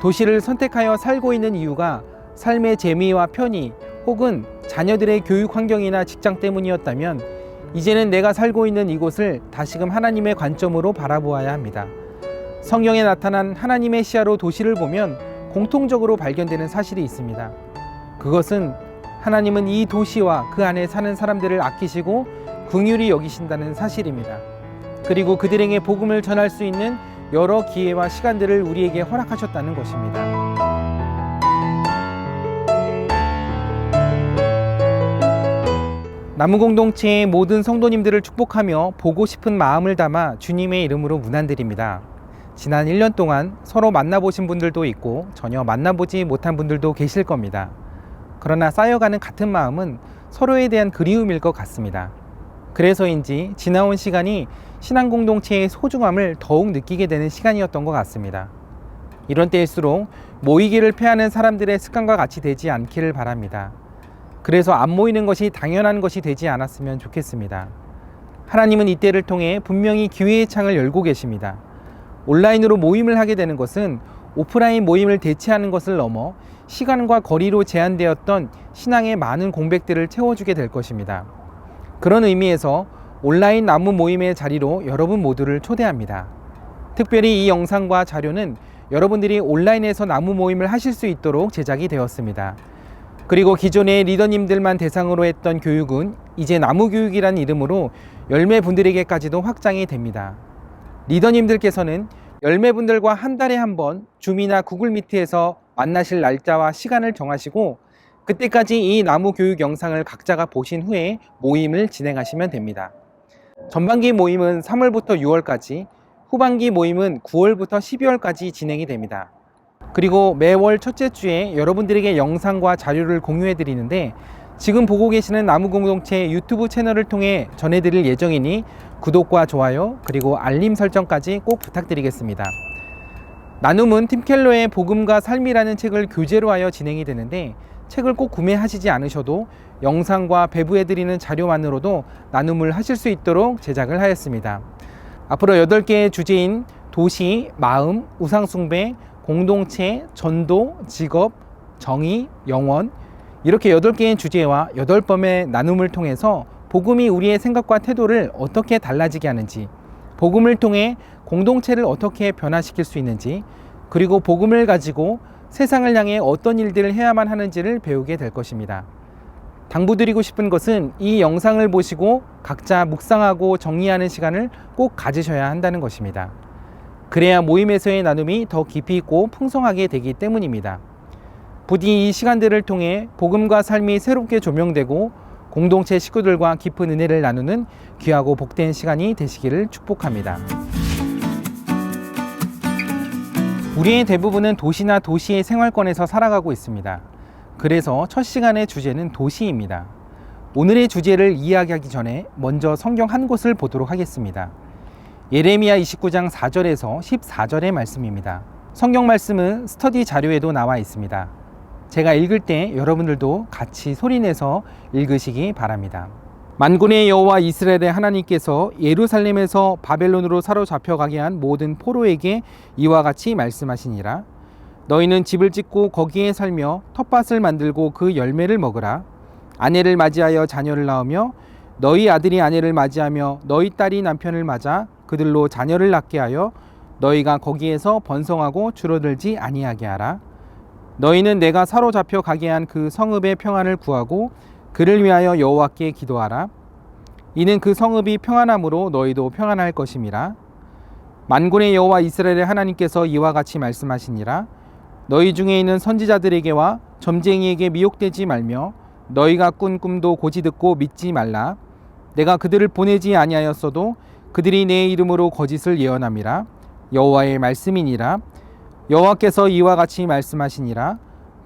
도시를 선택하여 살고 있는 이유가 삶의 재미와 편의 혹은 자녀들의 교육 환경이나 직장 때문이었다면 이제는 내가 살고 있는 이곳을 다시금 하나님의 관점으로 바라보아야 합니다. 성경에 나타난 하나님의 시야로 도시를 보면 공통적으로 발견되는 사실이 있습니다. 그것은 하나님은 이 도시와 그 안에 사는 사람들을 아끼시고 긍휼히 여기신다는 사실입니다. 그리고 그들에게 복음을 전할 수 있는 여러 기회와 시간들을 우리에게 허락하셨다는 것입니다. 나무 공동체의 모든 성도님들을 축복하며 보고 싶은 마음을 담아 주님의 이름으로 문안드립니다. 지난 1년 동안 서로 만나보신 분들도 있고 전혀 만나보지 못한 분들도 계실 겁니다. 그러나 쌓여가는 같은 마음은 서로에 대한 그리움일 것 같습니다. 그래서인지 지나온 시간이 신앙 공동체의 소중함을 더욱 느끼게 되는 시간이었던 것 같습니다. 이런 때일수록 모이기를 패하는 사람들의 습관과 같이 되지 않기를 바랍니다. 그래서 안 모이는 것이 당연한 것이 되지 않았으면 좋겠습니다. 하나님은 이때를 통해 분명히 기회의 창을 열고 계십니다. 온라인으로 모임을 하게 되는 것은 오프라인 모임을 대체하는 것을 넘어 시간과 거리로 제한되었던 신앙의 많은 공백들을 채워주게 될 것입니다. 그런 의미에서 온라인 나무 모임의 자리로 여러분 모두를 초대합니다. 특별히 이 영상과 자료는 여러분들이 온라인에서 나무 모임을 하실 수 있도록 제작이 되었습니다. 그리고 기존의 리더님들만 대상으로 했던 교육은 이제 나무 교육이란 이름으로 열매 분들에게까지도 확장이 됩니다. 리더님들께서는 열매 분들과 한 달에 한 번 줌이나 구글 미트에서 만나실 날짜와 시간을 정하시고 그때까지 이 나무 교육 영상을 각자가 보신 후에 모임을 진행하시면 됩니다. 전반기 모임은 3월부터 6월까지, 후반기 모임은 9월부터 12월까지 진행이 됩니다. 그리고 매월 첫째 주에 여러분들에게 영상과 자료를 공유해 드리는데 지금 보고 계시는 나무 공동체 유튜브 채널을 통해 전해드릴 예정이니 구독과 좋아요 그리고 알림 설정까지 꼭 부탁드리겠습니다. 나눔은 팀켈러의 복음과 삶이라는 책을 교재로 하여 진행이 되는데 책을 꼭 구매하시지 않으셔도 영상과 배부해드리는 자료만으로도 나눔을 하실 수 있도록 제작을 하였습니다. 앞으로 8개의 주제인 도시, 마음, 우상숭배, 공동체, 전도, 직업, 정의, 영원 이렇게 8개의 주제와 8번의 나눔을 통해서 복음이 우리의 생각과 태도를 어떻게 달라지게 하는지 복음을 통해 공동체를 어떻게 변화시킬 수 있는지 그리고 복음을 가지고 세상을 향해 어떤 일들을 해야만 하는지를 배우게 될 것입니다. 당부드리고 싶은 것은 이 영상을 보시고 각자 묵상하고 정리하는 시간을 꼭 가지셔야 한다는 것입니다. 그래야 모임에서의 나눔이 더 깊이 있고 풍성하게 되기 때문입니다. 부디 이 시간들을 통해 복음과 삶이 새롭게 조명되고 공동체 식구들과 깊은 은혜를 나누는 귀하고 복된 시간이 되시기를 축복합니다. 우리의 대부분은 도시나 도시의 생활권에서 살아가고 있습니다. 그래서 첫 시간의 주제는 도시입니다. 오늘의 주제를 이야기하기 전에 먼저 성경 한 곳을 보도록 하겠습니다. 예레미야 29장 4절에서 14절의 말씀입니다. 성경 말씀은 스터디 자료에도 나와 있습니다. 제가 읽을 때 여러분들도 같이 소리내서 읽으시기 바랍니다. 만군의 여호와 이스라엘의 하나님께서 예루살렘에서 바벨론으로 사로잡혀 가게 한 모든 포로에게 이와 같이 말씀하시니라. 너희는 집을 짓고 거기에 살며 텃밭을 만들고 그 열매를 먹으라. 아내를 맞이하여 자녀를 낳으며 너희 아들이 아내를 맞이하며 너희 딸이 남편을 맞아 그들로 자녀를 낳게 하여 너희가 거기에서 번성하고 줄어들지 아니하게 하라. 너희는 내가 사로잡혀 가게 한 그 성읍의 평안을 구하고 그를 위하여 여호와께 기도하라. 이는 그 성읍이 평안함으로 너희도 평안할 것임이라. 만군의 여호와 이스라엘의 하나님께서 이와 같이 말씀하시니라. 너희 중에 있는 선지자들에게와 점쟁이에게 미혹되지 말며 너희가 꾼 꿈도 고지 듣고 믿지 말라. 내가 그들을 보내지 아니하였어도 그들이 내 이름으로 거짓을 예언함이라. 여호와의 말씀이니라. 여호와께서 이와 같이 말씀하시니라.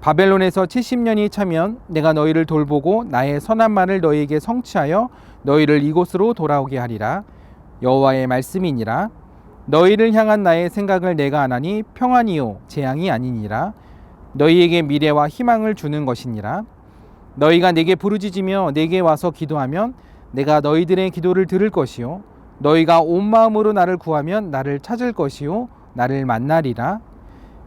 바벨론에서 70년이 차면 내가 너희를 돌보고 나의 선한 말을 너희에게 성취하여 너희를 이곳으로 돌아오게 하리라. 여호와의 말씀이니라. 너희를 향한 나의 생각을 내가 안하니 평안이요 재앙이 아니니라. 너희에게 미래와 희망을 주는 것이니라. 너희가 내게 부르짖으며 내게 와서 기도하면 내가 너희들의 기도를 들을 것이요 너희가 온 마음으로 나를 구하면 나를 찾을 것이요 나를 만나리라.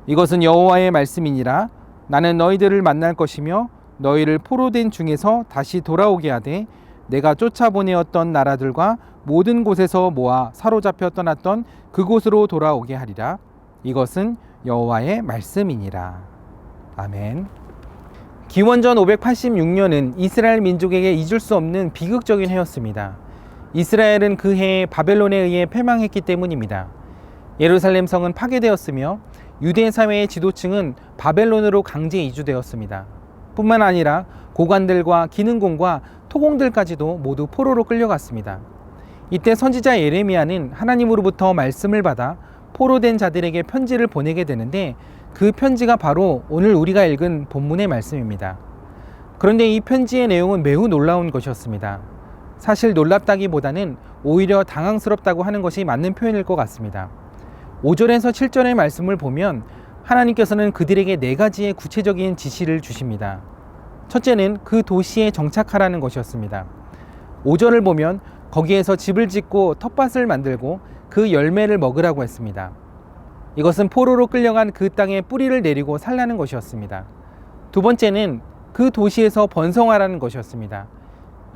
이것은 여호와의 말씀이니라 나는 너희들을 만날 것이며 너희를 포로된 중에서 다시 돌아오게 하되 내가 쫓아보내었던 나라들과 모든 곳에서 모아 사로잡혀 떠났던 그곳으로 돌아오게 하리라 이것은 여호와의 말씀이니라 아멘. 기원전 586년은 이스라엘 민족에게 잊을 수 없는 비극적인 해였습니다. 이스라엘은 그 해에 바벨론에 의해 패망했기 때문입니다. 예루살렘 성은 파괴되었으며 유대 사회의 지도층은 바벨론으로 강제 이주되었습니다. 뿐만 아니라 고관들과 기능공과 토공들까지도 모두 포로로 끌려갔습니다. 이때 선지자 예레미야는 하나님으로부터 말씀을 받아 포로된 자들에게 편지를 보내게 되는데 그 편지가 바로 오늘 우리가 읽은 본문의 말씀입니다. 그런데 이 편지의 내용은 매우 놀라운 것이었습니다. 사실 놀랍다기보다는 오히려 당황스럽다고 하는 것이 맞는 표현일 것 같습니다. 5절에서 7절의 말씀을 보면 하나님께서는 그들에게 네 가지의 구체적인 지시를 주십니다. 첫째는 그 도시에 정착하라는 것이었습니다. 5절을 보면 거기에서 집을 짓고 텃밭을 만들고 그 열매를 먹으라고 했습니다. 이것은 포로로 끌려간 그 땅에 뿌리를 내리고 살라는 것이었습니다. 두 번째는 그 도시에서 번성하라는 것이었습니다.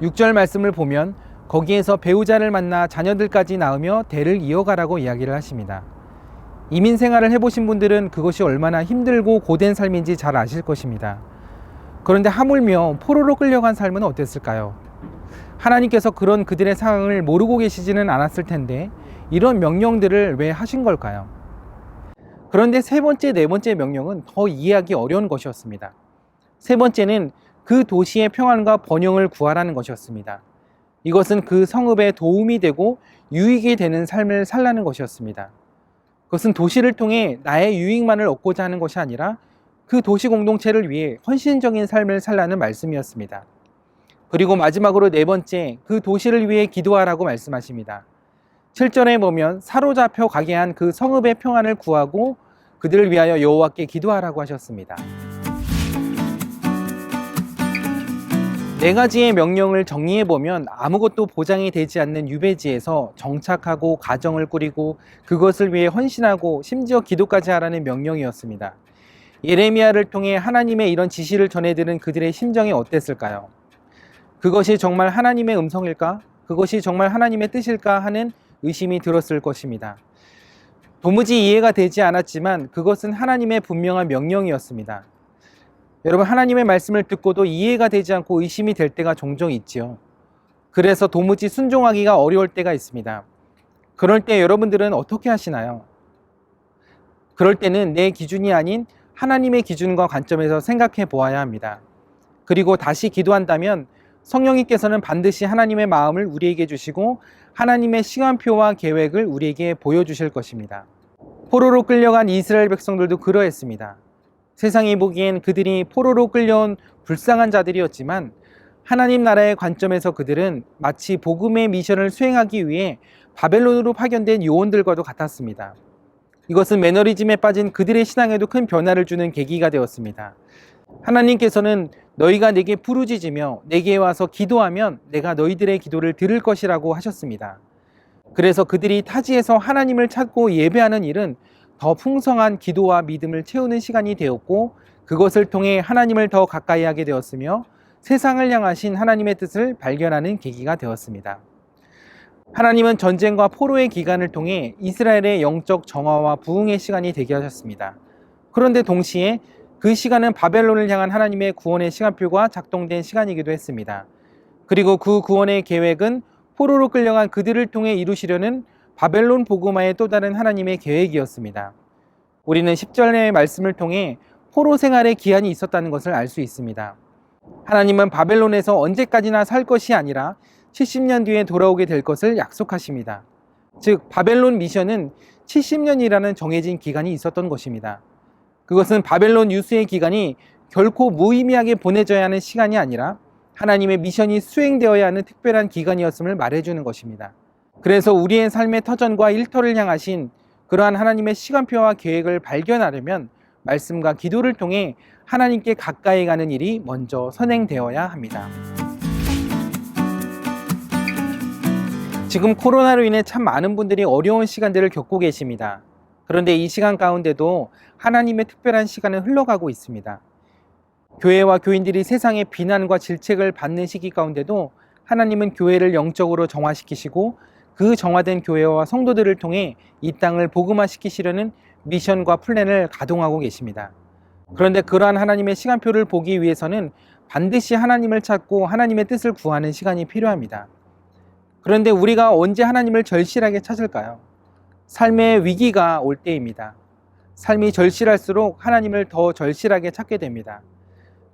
6절 말씀을 보면 거기에서 배우자를 만나 자녀들까지 낳으며 대를 이어가라고 이야기를 하십니다. 이민 생활을 해보신 분들은 그것이 얼마나 힘들고 고된 삶인지 잘 아실 것입니다. 그런데 하물며 포로로 끌려간 삶은 어땠을까요? 하나님께서 그런 그들의 상황을 모르고 계시지는 않았을 텐데 이런 명령들을 왜 하신 걸까요? 그런데 세 번째, 네 번째 명령은 더 이해하기 어려운 것이었습니다. 세 번째는 그 도시의 평안과 번영을 구하라는 것이었습니다. 이것은 그 성읍에 도움이 되고 유익이 되는 삶을 살라는 것이었습니다. 그것은 도시를 통해 나의 유익만을 얻고자 하는 것이 아니라 그 도시 공동체를 위해 헌신적인 삶을 살라는 말씀이었습니다. 그리고 마지막으로 네 번째, 그 도시를 위해 기도하라고 말씀하십니다. 7절에 보면 사로잡혀 가게 한 그 성읍의 평안을 구하고 그들을 위하여 여호와께 기도하라고 하셨습니다. 네 가지의 명령을 정리해 보면 아무것도 보장이 되지 않는 유배지에서 정착하고 가정을 꾸리고 그것을 위해 헌신하고 심지어 기도까지 하라는 명령이었습니다. 예레미야를 통해 하나님의 이런 지시를 전해드는 그들의 심정이 어땠을까요? 그것이 정말 하나님의 음성일까? 그것이 정말 하나님의 뜻일까 하는 의심이 들었을 것입니다. 도무지 이해가 되지 않았지만 그것은 하나님의 분명한 명령이었습니다. 여러분, 하나님의 말씀을 듣고도 이해가 되지 않고 의심이 될 때가 종종 있지요. 그래서 도무지 순종하기가 어려울 때가 있습니다. 그럴 때 여러분들은 어떻게 하시나요? 그럴 때는 내 기준이 아닌 하나님의 기준과 관점에서 생각해 보아야 합니다. 그리고 다시 기도한다면 성령님께서는 반드시 하나님의 마음을 우리에게 주시고 하나님의 시간표와 계획을 우리에게 보여주실 것입니다. 포로로 끌려간 이스라엘 백성들도 그러했습니다. 세상이 보기엔 그들이 포로로 끌려온 불쌍한 자들이었지만 하나님 나라의 관점에서 그들은 마치 복음의 미션을 수행하기 위해 바벨론으로 파견된 요원들과도 같았습니다. 이것은 매너리즘에 빠진 그들의 신앙에도 큰 변화를 주는 계기가 되었습니다. 하나님께서는 너희가 내게 부르짖으며 내게 와서 기도하면 내가 너희들의 기도를 들을 것이라고 하셨습니다. 그래서 그들이 타지에서 하나님을 찾고 예배하는 일은 더 풍성한 기도와 믿음을 채우는 시간이 되었고 그것을 통해 하나님을 더 가까이 하게 되었으며 세상을 향하신 하나님의 뜻을 발견하는 계기가 되었습니다. 하나님은 전쟁과 포로의 기간을 통해 이스라엘의 영적 정화와 부흥의 시간이 되게 하셨습니다. 그런데 동시에 그 시간은 바벨론을 향한 하나님의 구원의 시간표가 작동된 시간이기도 했습니다. 그리고 그 구원의 계획은 포로로 끌려간 그들을 통해 이루시려는 바벨론 복음화의 또 다른 하나님의 계획이었습니다. 우리는 10절의 말씀을 통해 포로 생활의 기한이 있었다는 것을 알 수 있습니다. 하나님은 바벨론에서 언제까지나 살 것이 아니라 70년 뒤에 돌아오게 될 것을 약속하십니다. 즉, 바벨론 미션은 70년이라는 정해진 기간이 있었던 것입니다. 그것은 바벨론 유수의 기간이 결코 무의미하게 보내져야 하는 시간이 아니라 하나님의 미션이 수행되어야 하는 특별한 기간이었음을 말해주는 것입니다. 그래서 우리의 삶의 터전과 일터를 향하신 그러한 하나님의 시간표와 계획을 발견하려면 말씀과 기도를 통해 하나님께 가까이 가는 일이 먼저 선행되어야 합니다. 지금 코로나로 인해 참 많은 분들이 어려운 시간들을 겪고 계십니다. 그런데 이 시간 가운데도 하나님의 특별한 시간은 흘러가고 있습니다. 교회와 교인들이 세상의 비난과 질책을 받는 시기 가운데도 하나님은 교회를 영적으로 정화시키시고 그 정화된 교회와 성도들을 통해 이 땅을 복음화시키시려는 미션과 플랜을 가동하고 계십니다. 그런데 그러한 하나님의 시간표를 보기 위해서는 반드시 하나님을 찾고 하나님의 뜻을 구하는 시간이 필요합니다. 그런데 우리가 언제 하나님을 절실하게 찾을까요? 삶의 위기가 올 때입니다. 삶이 절실할수록 하나님을 더 절실하게 찾게 됩니다.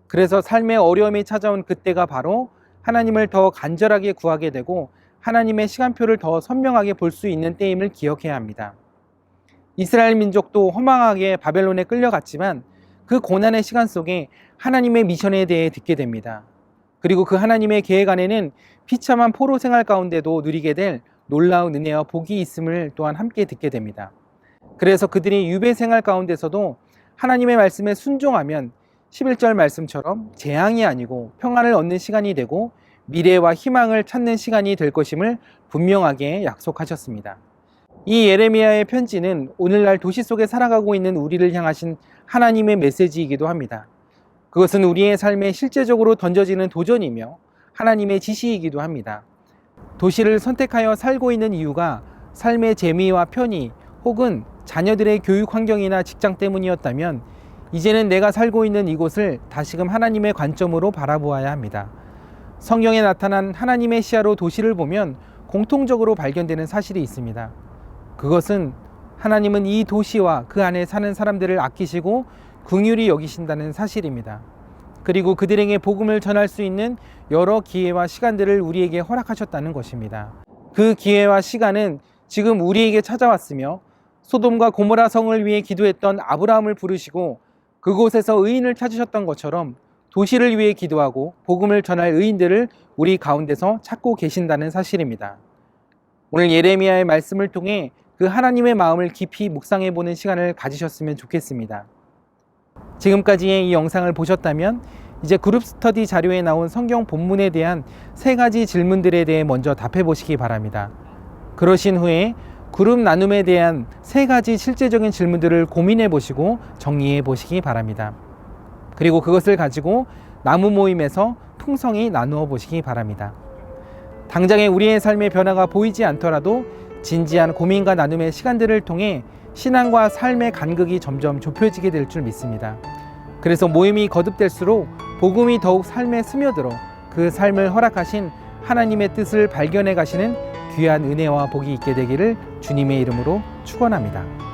그래서 삶의 어려움이 찾아온 그때가 바로 하나님을 더 간절하게 구하게 되고 하나님의 시간표를 더 선명하게 볼 수 있는 때임을 기억해야 합니다. 이스라엘 민족도 허망하게 바벨론에 끌려갔지만 그 고난의 시간 속에 하나님의 미션에 대해 듣게 됩니다. 그리고 그 하나님의 계획 안에는 비참한 포로 생활 가운데도 누리게 될 놀라운 은혜와 복이 있음을 또한 함께 듣게 됩니다. 그래서 그들이 유배 생활 가운데서도 하나님의 말씀에 순종하면 11절 말씀처럼 재앙이 아니고 평안을 얻는 시간이 되고 미래와 희망을 찾는 시간이 될 것임을 분명하게 약속하셨습니다. 이 예레미야의 편지는 오늘날 도시 속에 살아가고 있는 우리를 향하신 하나님의 메시지이기도 합니다. 그것은 우리의 삶에 실제적으로 던져지는 도전이며 하나님의 지시이기도 합니다. 도시를 선택하여 살고 있는 이유가 삶의 재미와 편의 혹은 자녀들의 교육 환경이나 직장 때문이었다면 이제는 내가 살고 있는 이곳을 다시금 하나님의 관점으로 바라보아야 합니다. 성경에 나타난 하나님의 시야로 도시를 보면 공통적으로 발견되는 사실이 있습니다. 그것은 하나님은 이 도시와 그 안에 사는 사람들을 아끼시고 긍휼히 여기신다는 사실입니다. 그리고 그들에게 복음을 전할 수 있는 여러 기회와 시간들을 우리에게 허락하셨다는 것입니다. 그 기회와 시간은 지금 우리에게 찾아왔으며 소돔과 고모라 성을 위해 기도했던 아브라함을 부르시고 그곳에서 의인을 찾으셨던 것처럼 도시를 위해 기도하고 복음을 전할 의인들을 우리 가운데서 찾고 계신다는 사실입니다. 오늘 예레미야의 말씀을 통해 그 하나님의 마음을 깊이 묵상해 보는 시간을 가지셨으면 좋겠습니다. 지금까지의 이 영상을 보셨다면 이제 그룹 스터디 자료에 나온 성경 본문에 대한 세 가지 질문들에 대해 먼저 답해 보시기 바랍니다. 그러신 후에 그룹 나눔에 대한 세 가지 실제적인 질문들을 고민해 보시고 정리해 보시기 바랍니다. 그리고 그것을 가지고 나무 모임에서 풍성히 나누어 보시기 바랍니다. 당장의 우리의 삶의 변화가 보이지 않더라도 진지한 고민과 나눔의 시간들을 통해 신앙과 삶의 간극이 점점 좁혀지게 될 줄 믿습니다. 그래서 모임이 거듭될수록 복음이 더욱 삶에 스며들어 그 삶을 허락하신 하나님의 뜻을 발견해 가시는 귀한 은혜와 복이 있게 되기를 주님의 이름으로 축원합니다.